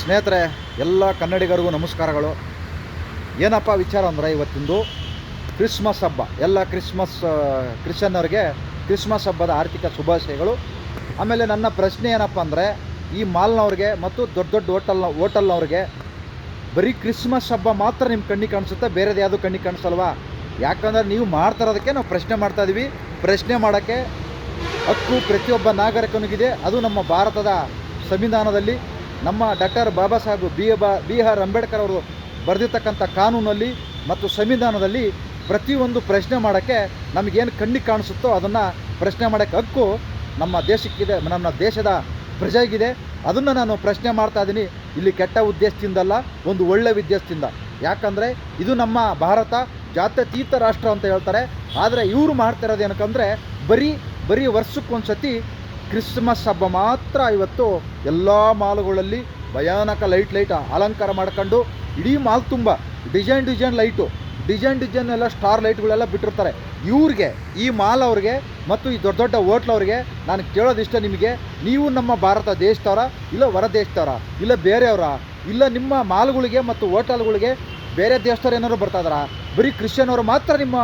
ಸ್ನೇಹಿತರೆ, ಎಲ್ಲ ಕನ್ನಡಿಗರಿಗೂ ನಮಸ್ಕಾರಗಳು. ಏನಪ್ಪ ವಿಚಾರ ಅಂದರೆ ಇವತ್ತಿಂದು ಕ್ರಿಸ್ಮಸ್ ಹಬ್ಬ. ಎಲ್ಲ ಕ್ರಿಸ್ಮಸ್ ಕ್ರಿಶ್ಚನ್ನವ್ರಿಗೆ ಕ್ರಿಸ್ಮಸ್ ಹಬ್ಬದ ಆರ್ಥಿಕ ಶುಭಾಶಯಗಳು. ಆಮೇಲೆ ನನ್ನ ಪ್ರಶ್ನೆ ಏನಪ್ಪ ಅಂದರೆ, ಈ ಮಾಲ್ನವ್ರಿಗೆ ಮತ್ತು ದೊಡ್ಡ ದೊಡ್ಡ ಹೋಟೆಲ್ನ, ಹೋಟೆಲ್ನವ್ರಿಗೆ ಬರೀ ಕ್ರಿಸ್ಮಸ್ ಹಬ್ಬ ಮಾತ್ರ ನಿಮ್ಮ ಕಣ್ಣಿಗೆ ಕಾಣಿಸುತ್ತೆ, ಬೇರೆದು ಯಾವುದು ಕಣ್ಣಿಗೆ ಕಾಣಿಸಲ್ವಾ? ಯಾಕಂದರೆ ನೀವು ಮಾಡ್ತಾರೋದಕ್ಕೆ ನಾವು ಪ್ರಶ್ನೆ ಮಾಡ್ತಾ ಇದ್ದೀವಿ ಪ್ರಶ್ನೆ ಮಾಡೋಕ್ಕೆ ಹಕ್ಕು ಪ್ರತಿಯೊಬ್ಬ ನಾಗರಿಕನಿಗಿದೆ. ಅದು ನಮ್ಮ ಭಾರತದ ಸಂವಿಧಾನದಲ್ಲಿ ನಮ್ಮ ಡಾಕ್ಟರ್ ಬಾಬಾ ಸಾಹೇಬ್ ಬಿ ಬಾ ಬಿ ಆರ್ ಅಂಬೇಡ್ಕರ್ ಅವರು ಬರೆದಿರ್ತಕ್ಕಂಥ ಕಾನೂನಲ್ಲಿ ಮತ್ತು ಸಂವಿಧಾನದಲ್ಲಿ ಪ್ರತಿಯೊಂದು ಪ್ರಶ್ನೆ ಮಾಡೋಕ್ಕೆ ನಮಗೇನು ಕಣ್ಣಿಗೆ ಕಾಣಿಸುತ್ತೋ ಅದನ್ನು ಪ್ರಶ್ನೆ ಮಾಡೋಕ್ಕೆ ಹಕ್ಕು ನಮ್ಮ ದೇಶಕ್ಕಿದೆ, ನಮ್ಮ ದೇಶದ ಪ್ರಜೆಗಿದೆ. ಅದನ್ನು ನಾನು ಪ್ರಶ್ನೆ ಮಾಡ್ತಾ ಇದ್ದೀನಿ. ಇಲ್ಲಿ ಕೆಟ್ಟ ಉದ್ದೇಶದಿಂದಲ್ಲ, ಒಂದು ಒಳ್ಳೆ ಉದ್ದೇಶದಿಂದ. ಯಾಕಂದರೆ ಇದು ನಮ್ಮ ಭಾರತ ಜಾತ್ಯತೀತ ರಾಷ್ಟ್ರ ಅಂತ ಹೇಳ್ತಾರೆ. ಆದರೆ ಇವರು ಮಾಡ್ತಿರೋದು ಏನಕ್ಕಂದರೆ ಬರೀ ಬರೀ ವರ್ಷಕ್ಕೊಂದು ಸತಿ ಕ್ರಿಸ್ಮಸ್ ಹಬ್ಬ ಮಾತ್ರ ಇವತ್ತು ಎಲ್ಲ ಮಾಲುಗಳಲ್ಲಿ ಭಯಾನಕ ಲೈಟ್ ಲೈಟ್ ಅಲಂಕಾರ ಮಾಡ್ಕೊಂಡು ಇಡೀ ಮಾಲ್ ತುಂಬ. Design design light. Design design ಎಲ್ಲ ಸ್ಟಾರ್ ಲೈಟ್ಗಳೆಲ್ಲ ಬಿಟ್ಟಿರ್ತಾರೆ. ಇವ್ರಿಗೆ, ಈ ಮಾಲ್ ಅವ್ರಿಗೆ ಮತ್ತು ಈ ದೊಡ್ಡ ದೊಡ್ಡ ಹೋಟ್ಲವ್ರಿಗೆ ನಾನು ಕೇಳೋದಿಷ್ಟ ನಿಮಗೆ. ನೀವು ನಮ್ಮ ಭಾರತ ದೇಶದವರ ಇಲ್ಲ ಹೊರ ದೇಶದವರ? ಇಲ್ಲ ಬೇರೆಯವರ? ಇಲ್ಲ ನಿಮ್ಮ ಮಾಲ್ಗಳಿಗೆ ಮತ್ತು ಹೋಟೆಲ್ಗಳಿಗೆ ಬೇರೆ ದೇಶದವ್ರು ಏನಾದ್ರು ಬರ್ತಾ ಇದಾರಾ ಬರೀ ಕ್ರಿಶ್ಚಿಯನ್ ಅವರು ಮಾತ್ರ ನಿಮ್ಮ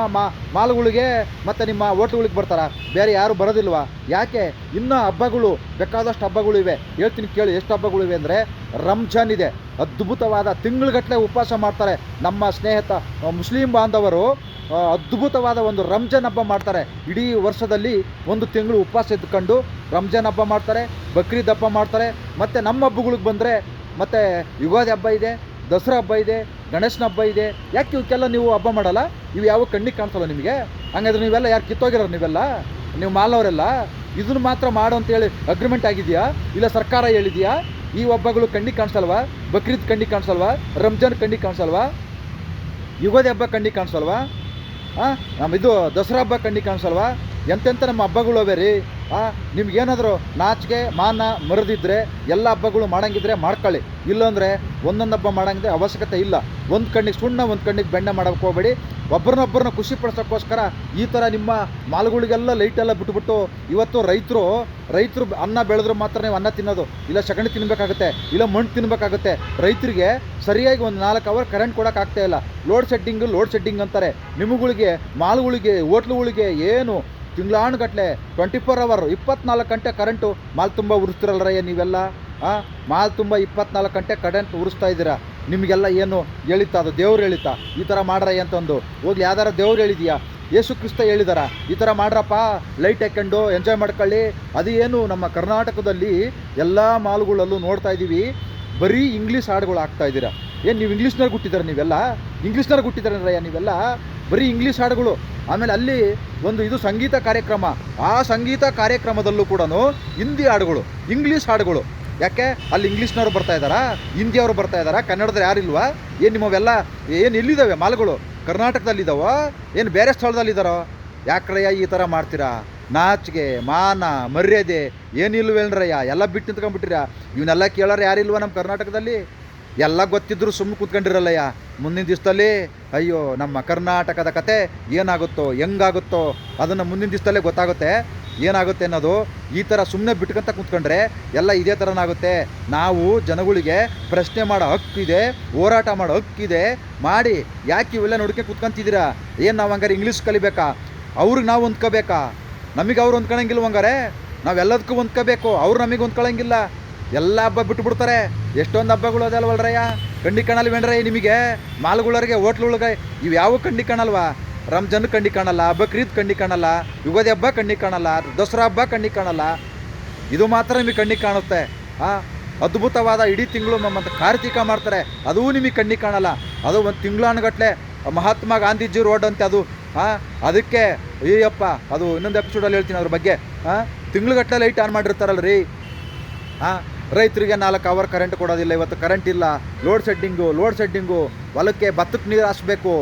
ಮಾಲ್ಗಳಿಗೆ ಮತ್ತು ನಿಮ್ಮ ಹೋಟ್ಲುಗಳಿಗೆ ಬರ್ತಾರೆ? ಬೇರೆ ಯಾರು ಬರೋದಿಲ್ವಾ? ಯಾಕೆ? ಇನ್ನೂ ಹಬ್ಬಗಳು, ಬೇಕಾದಷ್ಟು ಹಬ್ಬಗಳು ಇವೆ. ಹೇಳ್ತೀನಿ ಕೇಳಿ, ಎಷ್ಟು ಹಬ್ಬಗಳು ಇವೆ ಅಂದರೆ ರಂಜಾನ್ ಇದೆ. ಅದ್ಭುತವಾದ ತಿಂಗಳುಗಟ್ಟಲೆ ಉಪವಾಸ ಮಾಡ್ತಾರೆ. ನಮ್ಮ ಸ್ನೇಹಿತ ಮುಸ್ಲಿಂ ಬಾಂಧವರು ಅದ್ಭುತವಾದ ಒಂದು ರಂಜಾನ್ ಹಬ್ಬ ಮಾಡ್ತಾರೆ. ಇಡೀ ವರ್ಷದಲ್ಲಿ ಒಂದು ತಿಂಗಳು ಉಪವಾಸ ಇದ್ಕೊಂಡು ರಂಜಾನ್ ಹಬ್ಬ ಮಾಡ್ತಾರೆ, ಬಕ್ರೀದ್ ಹಬ್ಬ ಮಾಡ್ತಾರೆ. ಮತ್ತು ನಮ್ಮ ಹಬ್ಬಗಳಿಗೆ ಬಂದರೆ ಮತ್ತು ಯುಗಾದಿ ಹಬ್ಬ ಇದೆ. ದಸರಾ ಹಬ್ಬ ಇದೆ, ಗಣೇಶನ ಹಬ್ಬ ಇದೆ, ಯಾಕೆ ಇವಕ್ಕೆಲ್ಲ ನೀವು ಹಬ್ಬ ಮಾಡಲ್ಲ? ಇವು ಯಾವ ಕಣ್ಣಿಗೆ ಕಾಣಿಸಲ್ಲ ನಿಮಗೆ? ಹಂಗಾದ್ರೆ ನೀವೆಲ್ಲ ಯಾರು ಕಿತ್ತೋಗಿರೋ ನೀವೆಲ್ಲ? ನೀವು ಮಾಲವರೆಲ್ಲ? ಇದನ್ನು ಮಾತ್ರ ಮಾಡು ಅಂತೇಳಿ ಅಗ್ರಿಮೆಂಟ್ ಆಗಿದೆಯಾ ಇಲ್ಲ ಸರ್ಕಾರ ಹೇಳಿದೆಯಾ ಈ ಹಬ್ಬಗಳು ಕಣ್ಣಿಗೆ ಕಾಣಿಸಲ್ವಾ? ಬಕ್ರೀದ್ ಕಣ್ಣಿಗೆ ಕಾಣಿಸಲ್ವಾ? ರಂಜಾನ್ ಕಣ್ಣಿಗೆ ಕಾಣಿಸಲ್ವಾ? ಯುಗಾದಿ ಹಬ್ಬ ಕಣ್ಣಿಗೆ ಕಾಣಿಸಲ್ವಾ? ಹಾಂ ನಮ್ಮ ಇದು ದಸರಾ ಹಬ್ಬ ಕಣ್ಣಿಗೆ ಕಾಣಿಸಲ್ವಾ? ಎಂತೆಂಥ ನಮ್ಮ ಹಬ್ಬಗಳು ಅವೆ ರೀ? ನಿಮ್ಗೇನಾದರೂ ನಾಚಿಕೆ, ಮಾನ ಮರದಿದ್ರೆ ಎಲ್ಲ ಹಬ್ಬಗಳು ಮಾಡೋಂಗಿದ್ರೆ ಮಾಡ್ಕೊಳ್ಳಿ. ಇಲ್ಲಾಂದರೆ ಒಂದೊಂದು ಹಬ್ಬ ಮಾಡೋಂಗಿದ್ರೆ ಅವಶ್ಯಕತೆ ಇಲ್ಲ. ಒಂದು ಕಣ್ಣಿಗೆ ಸುಣ್ಣ, ಒಂದು ಕಣ್ಣಿಗೆ ಬೆಣ್ಣೆ ಮಾಡೋಕೆ ಹೋಗಬೇಡಿ. ಒಬ್ಬರನ್ನೊಬ್ಬರನ್ನ ಖುಷಿ ಪಡಿಸೋಕ್ಕೋಸ್ಕರ ಈ ಥರ ನಿಮ್ಮ ಮಾಲುಗಳಿಗೆಲ್ಲ ಲೈಟೆಲ್ಲ ಬಿಟ್ಬಿಟ್ಟು ಇವತ್ತು ರೈತರು ರೈತರು ಅನ್ನ ಬೆಳೆದ್ರು ಮಾತ್ರ ನೀವು ಅನ್ನ ತಿನ್ನೋದು. ಇಲ್ಲ ಸಗಣಿ ತಿನ್ನಬೇಕಾಗುತ್ತೆ ಇಲ್ಲ ಮಣ್ಣು ತಿನ್ನಬೇಕಾಗುತ್ತೆ ರೈತರಿಗೆ ಸರಿಯಾಗಿ ಒಂದು ನಾಲ್ಕು ಅವರ್ ಕರೆಂಟ್ ಕೊಡೋಕ್ಕಾಗ್ತಾ ಇಲ್ಲ. ಲೋಡ್ ಶೆಡ್ಡಿಂಗ್ ಲೋಡ್ ಶೆಡ್ಡಿಂಗ್ ಅಂತಾರೆ. ನಿಮಗಳಿಗೆ, ಮಾಲುಗಳಿಗೆ, ಹೋಟ್ಲುಗಳಿಗೆ ಏನು ತಿಂಗಳಾನುಗಟ್ಲೆ ಟ್ವೆಂಟಿ ಫೋರ್ ಅವರು ಇಪ್ಪತ್ನಾಲ್ಕು ಗಂಟೆ ಕರೆಂಟು ಮಾಲ್ ತುಂಬ ಉರಿಸ್ತಿರಲ್ರಯ್ಯ ನೀವೆಲ್ಲ? ಹಾಂ ಮಾಲ್ ತುಂಬ ಇಪ್ಪತ್ನಾಲ್ಕು ಗಂಟೆ ಕರೆಂಟ್ ಉರಿಸ್ತಾ ಇದ್ದೀರಾ. ನಿಮಗೆಲ್ಲ ಏನು ಹೇಳಿತಾ ಅದು ದೇವ್ರು ಹೇಳಿತಾ ಈ ಥರ ಮಾಡ್ರಯ್ಯ ಅಂತಂದು ಹೋಗ್ಲಿ, ಯಾವ್ದಾರ ದೇವ್ರು ಹೇಳಿದೆಯಾ? ಯೇಸು ಕ್ರಿಸ್ತ ಹೇಳಿದಾರ. ಈ ಥರ ಮಾಡ್ರಪ್ಪ ಲೈಟ್ ಹಾಕೊಂಡು ಎಂಜಾಯ್ ಮಾಡ್ಕೊಳ್ಳಿ. ಅದು ಏನು ನಮ್ಮ ಕರ್ನಾಟಕದಲ್ಲಿ ಎಲ್ಲ ಮಾಲ್ಗಳಲ್ಲೂ ನೋಡ್ತಾ ಇದ್ದೀವಿ. ಬರೀ ಇಂಗ್ಲೀಷ್ ಹಾಡುಗಳು ಆಗ್ತಾ ಇದ್ದೀರಾ. ಏನು ನೀವು ಇಂಗ್ಲೀಷ್ನಾಗ ಹುಟ್ಟಿದ್ದಾರೆ ನೀವೆಲ್ಲ? ಇಂಗ್ಲೀಷ್ನಾಗ ಅಂದ್ರಯ್ಯ ನೀವೆಲ್ಲ? ಬರೀ ಇಂಗ್ಲೀಷ್ ಹಾಡುಗಳು. ಆಮೇಲೆ ಅಲ್ಲಿ ಒಂದು ಇದು ಸಂಗೀತ ಕಾರ್ಯಕ್ರಮ. ಆ ಸಂಗೀತ ಕಾರ್ಯಕ್ರಮದಲ್ಲೂ ಕೂಡ ಹಿಂದಿ ಹಾಡುಗಳು, ಇಂಗ್ಲೀಷ್ ಹಾಡುಗಳು. ಯಾಕೆ? ಅಲ್ಲಿ ಇಂಗ್ಲೀಷ್ನವ್ರು ಬರ್ತಾ ಇದ್ದಾರಾ? ಹಿಂದಿಯವರು ಬರ್ತಾ ಇದ್ದಾರಾ? ಕನ್ನಡದಲ್ಲಿ ಯಾರಿಲ್ವಾ ಏನು ನಿಮ್ಮವೆಲ್ಲ ಏನು ಎಲ್ಲಿದ್ದಾವೆ ಮಾಲ್ಗಳು? ಕರ್ನಾಟಕದಲ್ಲಿದ್ದಾವೋ? ಏನು ಬೇರೆ ಸ್ಥಳದಲ್ಲಿದ್ದಾರೋ? ಯಾಕ್ರಯ್ಯ ಈ ಥರ ಮಾಡ್ತೀರಾ? ನಾಚಿಗೆ ಮಾನ, ಮರ್ಯಾದೆ ಏನಿಲ್ವೇನ್ರಯ್ಯ? ಎಲ್ಲ ಬಿಟ್ಟು ನಿಂತ್ಕೊಂಡ್ಬಿಟ್ಟಿರ ಇವನ್ನೆಲ್ಲ ಕೇಳೋರು ಯಾರಿಲ್ವ ನಮ್ಮ ಕರ್ನಾಟಕದಲ್ಲಿ? ಎಲ್ಲ ಗೊತ್ತಿದ್ರು ಸುಮ್ಮನೆ ಕೂತ್ಕೊಂಡಿರಲ್ಲಯ್ಯ. ಮುಂದಿನ ದಿವಸದಲ್ಲಿ, ಅಯ್ಯೋ, ನಮ್ಮ ಕರ್ನಾಟಕದ ಕತೆ ಏನಾಗುತ್ತೋ, ಹೆಂಗಾಗುತ್ತೋ ಅದನ್ನು ಮುಂದಿನ ದಿವಸದಲ್ಲೇ ಗೊತ್ತಾಗುತ್ತೆ. ಏನಾಗುತ್ತೆ ಅನ್ನೋದು ಈ ಥರ ಸುಮ್ಮನೆ ಬಿಟ್ಕೊಂತ ಕೂತ್ಕೊಂಡ್ರೆ ಎಲ್ಲ ಇದೇ ಥರನಾಗುತ್ತೆ ನಾವು ಜನಗಳಿಗೆ ಪ್ರಶ್ನೆ ಮಾಡೋ ಹಕ್ಕಿದೆ ಹೋರಾಟ ಮಾಡೋ ಹಕ್ಕಿದೆ ಮಾಡಿ, ಯಾಕೆ ಇವೆಲ್ಲ ನೋಡ್ಕೊಂಡು ಕೂತ್ಕೊಂತಿದ್ದೀರಾ? ಏನು ನಾವು ಹಂಗಾರೆ ಇಂಗ್ಲೀಷ್ ಕಲಿಬೇಕಾ? ಅವ್ರಿಗೆ ನಾವು ಹೊಂದ್ಕೋಬೇಕಾ? ನಮಗೆ ಅವ್ರು ಹೊಂದ್ಕೊಳಂಗಿಲ್ಲ ಹಂಗಾರೆ? ನಾವೆಲ್ಲದಕ್ಕೂ ಹೊಂದ್ಕೋಬೇಕು, ಅವ್ರು ನಮಗೆ ಹೊಂದ್ಕೊಳಂಗಿಲ್ಲ. ಎಲ್ಲ ಹಬ್ಬ ಬಿಟ್ಬಿಡ್ತಾರೆ ಎಷ್ಟೊಂದು ಹಬ್ಬಗಳು ಅದಲ್ವಲ್ರಯ್ಯ ಕಂಡಿ ಕಾಣಲ್ವೇನ್ರಯ್ಯ ನಿಮಗೆ? ಮಾಲ್ಗಳವ್ರಿಗೆ ಹೋಟ್ಲುಗಳಿಗೆ ಇವು ಯಾವ ಕಂಡಿ ಕಾಣಲ್ವಾ? ರಂಜಾನ್ ಕಂಡಿ ಕಾಣಲ್ಲ, ಬಕ್ರೀದ್ ಕಂಡಿ ಕಾಣಲ್ಲ, ಯುಗಾದಿ ಹಬ್ಬ ಕಣ್ಣಿಗೆ ಕಾಣಲ್ಲ, ದಸರಾ ಹಬ್ಬ ಕಣ್ಣಿಗೆ ಕಾಣಲ್ಲ. ಇದು ಮಾತ್ರ ನಿಮಗೆ ಕಣ್ಣಿ ಕಾಣುತ್ತೆ. ಆ, ಅದ್ಭುತವಾದ ಇಡೀ ತಿಂಗಳು ಮತ್ತು ಕಾರ್ತಿಕ ಮಾಡ್ತಾರೆ. ಅದೂ ನಿಮಗೆ ಕಣ್ಣಿ ಕಾಣಲ್ಲ. ಅದು ಒಂದು ತಿಂಗಳಾನುಗಟ್ಲೆ ಮಹಾತ್ಮ ಗಾಂಧೀಜಿ ರೋಡ್ ಅಂತೆ ಅದು. ಹಾಂ ಅದಕ್ಕೆ ಅಯ್ಯಪ್ಪ ಅದು ಇನ್ನೊಂದು ಎಪಿಸೋಡಲ್ಲಿ ಹೇಳ್ತೀನಿ ಅದ್ರ ಬಗ್ಗೆ. ಹಾಂ ತಿಂಗ್ಳುಗಟ್ಟಲೆ ಲೈಟ್ ಆನ್ ಮಾಡಿರ್ತಾರಲ್ಲ ರೀ ಹಾಂ ರೈತರಿಗೆ ನಾಲ್ಕು ಅವರ್ ಕರೆಂಟ್ ಕೊಡೋದಿಲ್ಲ, ಇವತ್ತು ಕರೆಂಟ್ ಇಲ್ಲ. ಲೋಡ್ ಶೆಡ್ಡಿಂಗು ಲೋಡ್ ಶೆಡ್ಡಿಂಗು ಹೊಲಕ್ಕೆ ಭತ್ತಕ್ಕೆ ನೀರು ಹಾಸ್ಬೇಕು,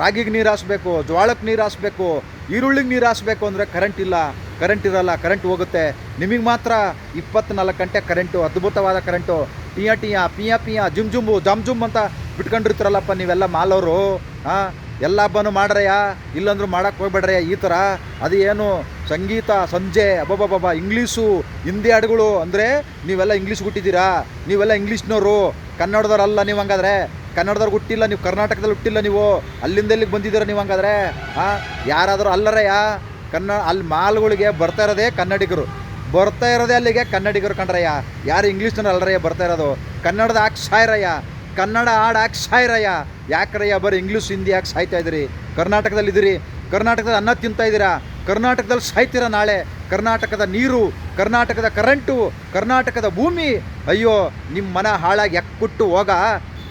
ರಾಗಿಗೆ ನೀರು ಹಾಸ್ಬೇಕು ಜೋಳಕ್ಕೆ ನೀರು ಹಾಸ್ಬೇಕು, ಈರುಳ್ಳಿಗೆ ನೀರು ಹಾಸ್ಬೇಕು ಅಂದರೆ ಕರೆಂಟ್ ಇಲ್ಲ. ಕರೆಂಟ್ ಇರಲ್ಲ ಕರೆಂಟ್ ಹೋಗುತ್ತೆ. ನಿಮಗೆ ಮಾತ್ರ ಇಪ್ಪತ್ನಾಲ್ಕು ಗಂಟೆ ಕರೆಂಟು ಅದ್ಭುತವಾದ ಕರೆಂಟು ಟಿಯಾ ಟಿಯಾ, ಪಿಯ ಪಿಯ, ಜುಮ್ ಜುಂಬು ಜಮ್ ಜುಮ್ ಅಂತ ಬಿಟ್ಕೊಂಡಿರ್ತಾರಲ್ಲಪ್ಪ ನೀವೆಲ್ಲ ಮಾಲವರು ಹಾಂ ಎಲ್ಲ ಹಬ್ಬನೂ ಮಾಡ್ರಯ್ಯ? ಇಲ್ಲಂದ್ರೂ ಮಾಡೋಕ್ಕೆ ಹೋಗ್ಬೇಡ್ರಯ್ಯ ಈ ಥರ ಅದು ಏನು ಸಂಗೀತ, ಸಂಜೆ, ಅಬ್ಬಬ್ಬಬ್ಬ, ಇಂಗ್ಲೀಷು, ಹಿಂದಿ ಹಾಡುಗಳು ಅಂದರೆ ನೀವೆಲ್ಲ ಇಂಗ್ಲೀಷ್ ಹುಟ್ಟಿದ್ದೀರಾ? ನೀವೆಲ್ಲ ಇಂಗ್ಲೀಷ್ನವರು ಕನ್ನಡದವ್ರಲ್ಲ ನೀವು ಹಂಗಾದ್ರೆ. ಕನ್ನಡದವ್ರಿಗೆ ಹುಟ್ಟಿಲ್ಲ, ನೀವು ಕರ್ನಾಟಕದಲ್ಲಿ ಹುಟ್ಟಿಲ್ಲ ನೀವು. ಅಲ್ಲಿಂದ ಎಲ್ಲಿಗೆ ಬಂದಿದ್ದೀರ ನೀವು ಹಂಗಾದ್ರೆ? ಹಾಂ ಯಾರಾದರೂ ಅಲ್ಲರಯ್ಯ? ಕನ್ನ, ಅಲ್ಲಿ ಮಾಲ್ಗಳಿಗೆ ಬರ್ತಾ ಇರೋದೇ ಕನ್ನಡಿಗರು. ಬರ್ತಾ ಇರೋದೇ ಅಲ್ಲಿಗೆ ಕನ್ನಡಿಗರು ಕಂಡ್ರಯ್ಯ. ಯಾರು ಇಂಗ್ಲೀಷ್ನಲ್ಲಿ ಅಲ್ಲರಯ್ಯ ಬರ್ತಾ ಇರೋದು? ಕನ್ನಡದ ಹಾಕಿ ಸಾಯ್ರಯ್ಯ. ಕನ್ನಡ ಹಾಡು ಹಾಕಿ ಸಾಯ್ರಯ್ಯ. ಯಾಕ್ರಯ್ಯ ಬರೀ ಇಂಗ್ಲೀಷ್, ಹಿಂದಿ ಯಾಕೆ ಸಾಯ್ತಾ ಇದ್ದೀರಿ? ಕರ್ನಾಟಕದಲ್ಲಿ ಇದ್ದೀರಿ ಕರ್ನಾಟಕದಲ್ಲಿ ಅನ್ನ ತಿಂತಾ ಇದ್ದೀರಾ? ಕರ್ನಾಟಕದಲ್ಲಿ ಸಾಯ್ತೀರ ನಾಳೆ? ಕರ್ನಾಟಕದ ನೀರು, ಕರ್ನಾಟಕದ ಕರೆಂಟು, ಕರ್ನಾಟಕದ ಭೂಮಿ? ಅಯ್ಯೋ ನಿಮ್ಮ ಮನ ಹಾಳಾಗಿ ಎಕ್ಕುಟ್ಟು ಹೋಗ.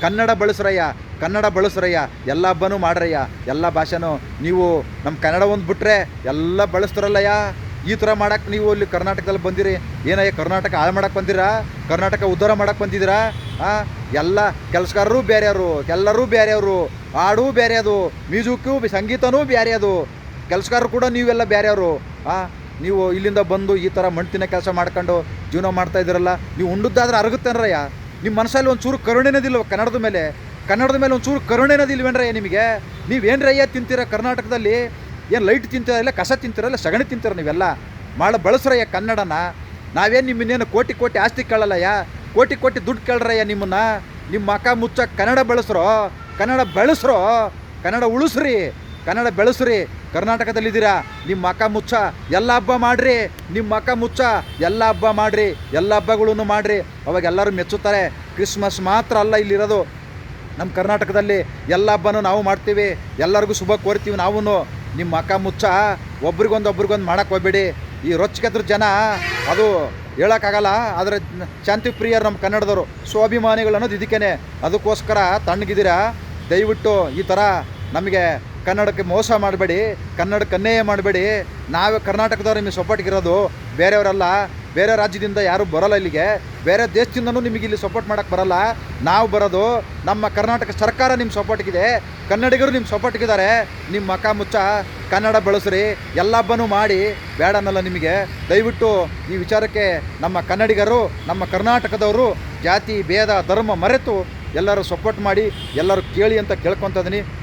ಕನ್ನಡ ಬಳಸ್ರಯ್ಯ ಕನ್ನಡ ಬಳಸ್ರಯ್ಯ, ಎಲ್ಲ ಹಬ್ಬನೂ ಮಾಡ್ರಯ್ಯ. ಎಲ್ಲ ಭಾಷೆನೂ ನೀವು ನಮ್ಮ ಕನ್ನಡ ಒಂದು ಬಿಟ್ರೆ ಎಲ್ಲ ಬಳಸ್ತಾರಲ್ಲಯ್ಯ. ಈ ಥರ ಮಾಡಕ್ಕೆ ನೀವು ಇಲ್ಲಿ ಕರ್ನಾಟಕದಲ್ಲಿ ಬಂದಿರಿ. ಏನಯ್ಯ, ಕರ್ನಾಟಕ ಹಾಳು ಮಾಡಕ್ಕೆ ಬಂದಿರಾ? ಕರ್ನಾಟಕ ಉದ್ಧಾರ ಮಾಡಕ್ಕೆ ಬಂದಿದ್ದೀರಾ ಎಲ್ಲ ಕೆಲಸಗಾರರು ಬೇರೆಯವರು ಎಲ್ಲರೂ ಬೇರೆಯವರು ಹಾಡೂ ಬೇರೆ ಅದು, ಮ್ಯೂಸಿಕ್ಕು, ಸಂಗೀತನೂ ಬೇರೆ ಅದು. ಕೆಲಸಗಾರರು ಕೂಡ ನೀವೆಲ್ಲ ಬೇರೆಯವರು. ಆ, ನೀವು ಇಲ್ಲಿಂದ ಬಂದು ಈ ಥರ ಮಣ್ತಿನ ಕೆಲಸ ಮಾಡ್ಕೊಂಡು ಜೀವನ ಮಾಡ್ತಾ ಇದ್ದೀರಲ್ಲ, ನೀವು ಉಂಡದ್ದಾದ್ರೆ ಅರಗುತ್ತೇನ್ರಯ್ಯ ನಿಮ್ಮ ಮನಸ್ಸಲ್ಲಿ ಒಂಚೂರು ಚೂರು ಕರುಣೆನದಿಲ್ವ ಕನ್ನಡದ ಮೇಲೆ? ಕನ್ನಡದ ಮೇಲೆ ಒಂದು ಚೂರು ಕರುಣೆನದಿಲ್ವೇನ್ರಯ್ಯ ನಿಮಗೆ? ನೀವೇನ್ರಯ್ಯ ತಿಂತೀರ ಕರ್ನಾಟಕದಲ್ಲಿ? ಏನು ಲೈಟ್ ತಿಂತಿರಲ್ಲ ಕಸ ತಿಂತಿರಲ್ಲ ಸಗಣಿ ತಿಂತೀರ ನೀವೆಲ್ಲ? ಮಾಡ ಬಳಸ್ರಯ್ಯ ಕನ್ನಡನ. ನಾವೇನು ನಿಮ್ಮನ್ನೇನು ಕೋಟಿ ಕೋಟಿ ಆಸ್ತಿ ಕೇಳಲ್ಲಯ್ಯ? ಕೋಟಿ ಕೋಟಿ ದುಡ್ಡು ಕೇಳ್ರಯ್ಯ ನಿಮ್ಮನ್ನ? ನಿಮ್ಮ ಮಕ ಮುಚ್ಚ ಕನ್ನಡ ಬಳಸ್ರೋ, ಕನ್ನಡ ಬೆಳೆಸ್ರೋ, ಕನ್ನಡ ಉಳಿಸ್ರಿ. ಕನ್ನಡ ಬೆಳೆಸ್ರಿ, ಕರ್ನಾಟಕದಲ್ಲಿದ್ದೀರಾ? ನಿಮ್ಮ ಮಕ ಮುಚ್ಚ, ಎಲ್ಲ ಹಬ್ಬ ಮಾಡ್ರಿ. ನಿಮ್ಮ ಮಕ ಮುಚ್ಚ, ಎಲ್ಲ ಹಬ್ಬ ಮಾಡ್ರಿ. ಎಲ್ಲ ಹಬ್ಬಗಳನ್ನು ಮಾಡ್ರಿ. ಅವಾಗ ಎಲ್ಲರೂ ಮೆಚ್ಚುತ್ತಾರೆ. ಕ್ರಿಸ್ಮಸ್ ಮಾತ್ರ ಅಲ್ಲ ಇಲ್ಲಿರೋದು. ನಮ್ಮ ಕರ್ನಾಟಕದಲ್ಲಿ ಎಲ್ಲ ಹಬ್ಬನೂ ನಾವು ಮಾಡ್ತೀವಿ. ಎಲ್ಲರಿಗೂ ಶುಭ ಕೋರ್ತೀವಿ ನಾವು ನಿಮ್ಮ ಮಕ ಮುಚ್ಚ, ಒಬ್ರಿಗೊಂದು ಒಬ್ರಿಗೊಂದು ಮಾಡಕ್ಕೆ ಹೋಗ್ಬೇಡಿ. ಈ ರೊಚ್ಚಿಗೆದ್ರ ಜನ, ಅದು ಹೇಳೋಕ್ಕಾಗಲ್ಲ. ಆದರೆ ಶಾಂತಿ ಪ್ರಿಯರು ನಮ್ಮ ಕನ್ನಡದವರು. ಸ್ವಾಭಿಮಾನಿಗಳು ಅನ್ನೋದು ಇದಕ್ಕೇನೆ. ಅದಕ್ಕೋಸ್ಕರ ತಣ್ಣಗಿದ್ದೀರಾ? ದಯವಿಟ್ಟು ಈ ಥರ ನಮಗೆ ಕನ್ನಡಕ್ಕೆ ಮೋಸ ಮಾಡಬೇಡಿ ಕನ್ನಡಕ್ಕೆ ಅನ್ಯಾಯ ಮಾಡಬೇಡಿ. ನಾವೇ ಕರ್ನಾಟಕದವ್ರು ನಿಮಗೆ ಸಪೋರ್ಟ್ಗಿರೋದು ಬೇರೆಯವರಲ್ಲ, ಬೇರೆ ರಾಜ್ಯದಿಂದ ಯಾರೂ ಬರೋಲ್ಲ ಇಲ್ಲಿಗೆ. ಬೇರೆ ದೇಶದಿಂದನೂ ನಿಮಗೆ ಇಲ್ಲಿ ಸಪೋರ್ಟ್ ಮಾಡೋಕ್ಕೆ ಬರಲ್ಲ. ನಾವು ಬರೋದು ನಮ್ಮ ಕರ್ನಾಟಕ ಸರ್ಕಾರ ನಿಮ್ಮ ಸಪೋರ್ಟ್ಗಿದೆ, ಕನ್ನಡಿಗರು ನಿಮ್ಮ ಸಪೋರ್ಟ್ಗಿದ್ದಾರೆ. ನಿಮ್ಮ ಮಕ ಮುಚ್ಚ, ಕನ್ನಡ ಬಳಸ್ರಿ, ಎಲ್ಲ ಹಬ್ಬನೂ ಮಾಡಿ. ಬೇಡ ನಿಮಗೆ. ದಯವಿಟ್ಟು ಈ ವಿಚಾರಕ್ಕೆ ನಮ್ಮ ಕನ್ನಡಿಗರು, ನಮ್ಮ ಕರ್ನಾಟಕದವರು ಜಾತಿ, ಭೇದ, ಧರ್ಮ ಮರೆತು ಎಲ್ಲರೂ ಸಪೋರ್ಟ್ ಮಾಡಿ, ಎಲ್ಲರೂ ಕೇಳಿ ಅಂತ ಕೇಳ್ಕೊತಿದ್ದೀನಿ